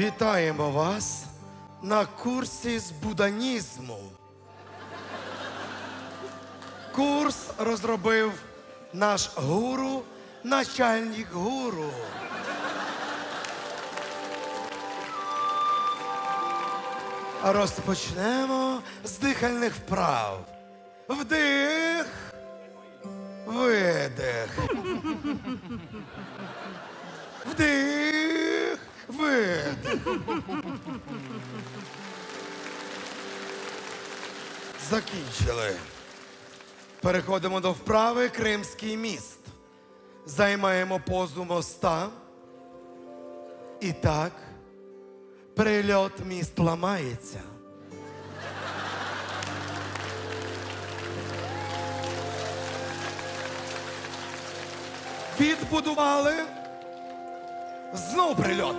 Вітаємо вас на курсі з буданізму. Курс розробив наш гуру, начальник гуру. Розпочнемо з дихальних вправ. Вдих, видих. Вдих, видих. Закінчили. Переходимо до вправи Кримський міст. Займаємо позу моста. І так, прильот міст ламається. Відбудували. Знов прильот.